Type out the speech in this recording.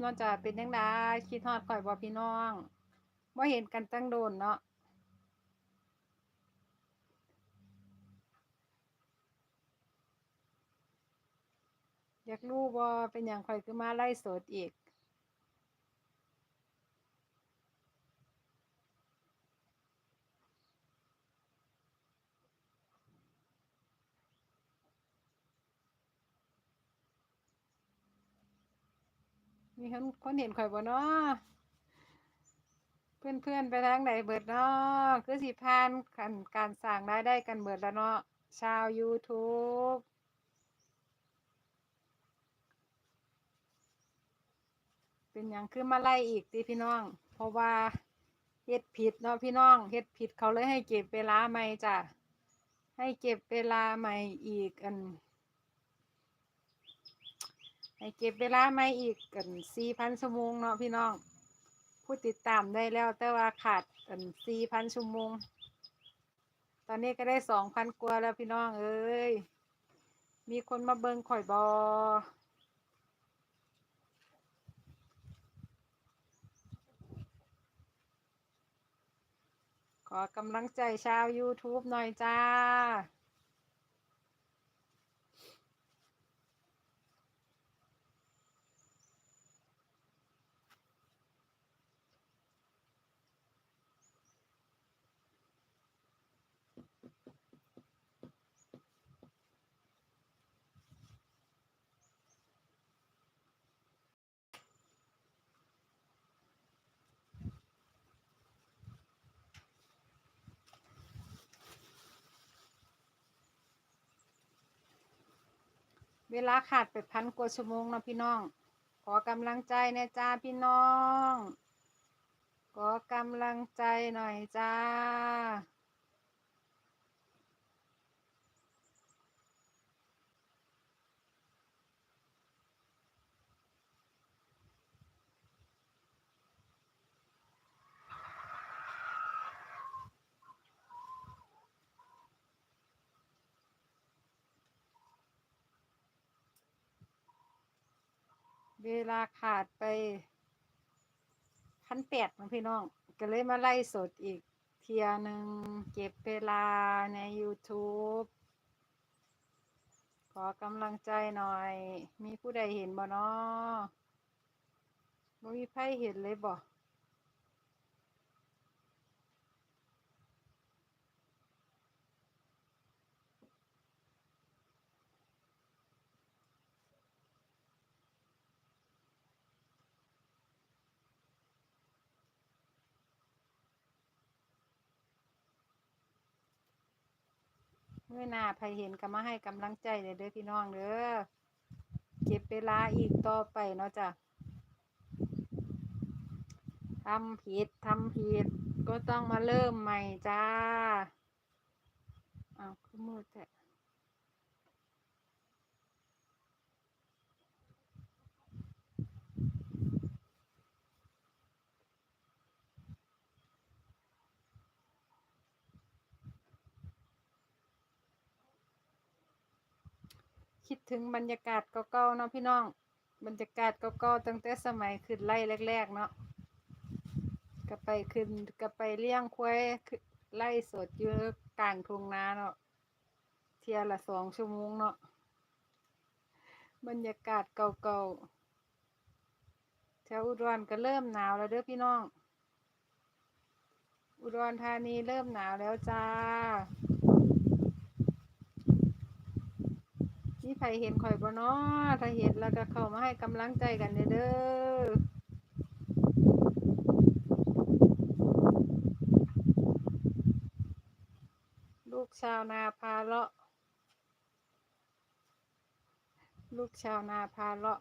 เนาะจ้ะเป็นยังไงคิดฮอดข่อยบ่พี่น้องบ่เห็นกันตั้งโดนเนาะอยากรู้บ่เป็นอย่างข่อยคือมาไล่สดอีก มีคนคนเห็นข่อยบ่เนาะเพื่อนเพื่อนไปทางไหนเบิดเนาะคือสิพานกันการสร้างรายได้กันเบิดแล้วเนาะชาว YouTube เป็นหยังคือมาไล่อีกติพี่น้อง เพราะว่าเฮ็ดผิดเนาะพี่น้องเฮ็ดผิดเขาเลยให้เก็บเวลาใหม่จ้ะให้เก็บเวลาใหม่อีกอัน ให้เก็บเวลาไม่อีกกันสี่พันชั่วโมงเนาะพี่น้อง ผู้ติดตามได้แล้ว แต่ว่าขาดกันสี่พันชั่วโมง ตอนนี้ก็ได้สองพันกว่าแล้วพี่น้องเอ้ย มีคนมาเบิงข่อยบอขอกำลังใจชาว YouTube หน่อยจ้า เวลาขาดไปพันกว่าชั่วโมงนะพี่น้อง ขอกำลังใจนะจ้าพี่น้อง ขอกำลังใจหน่อยจ้า เวลาขาดไปพันแปดนะพี่น้อง ก็เลยมาไล่สดอีก เทียหนึ่งเก็บเวลาใน YouTube ขอกำลังใจหน่อย มีผู้ใดเห็นบ่เนาะบ่มีไผเห็นเลยบ่ เมื่อหน้าภัยเห็นก็มาให้กำลังใจเด้อเด้อพี่น้องเด้อเก็บเวลาอีกต่อไปเนาะจ้ะทำผิดทำผิดก็ต้องมาเริ่มใหม่จ้าอ้าวมือมืดแคิดถึงบรรยากาศเก่าๆเนาะพี่น้อง บรรยากาศเก่าๆตั้งแต่สมัยขึ้นไล่แรก ๆ เนาะก็ไปขึ้นก็ไปเลี้ยงควายคือไล่สดอยู่กลางทุ่งนาเนาะเที่ยละสองชั่วโมงเนาะบรรยากาศเก่าๆแถวอุดรก็เริ่มหนาวแล้วเด้อพี่น้อง อุดรธานีเริ่มหนาวแล้วจ้า มีใครเห็นข่อยบ่เนาะถ้าเห็นแล้วก็เข้ามาให้กำลังใจกันเด้อลูกชาวนาพาเลาะ ลูกชาวนาพาเลาะ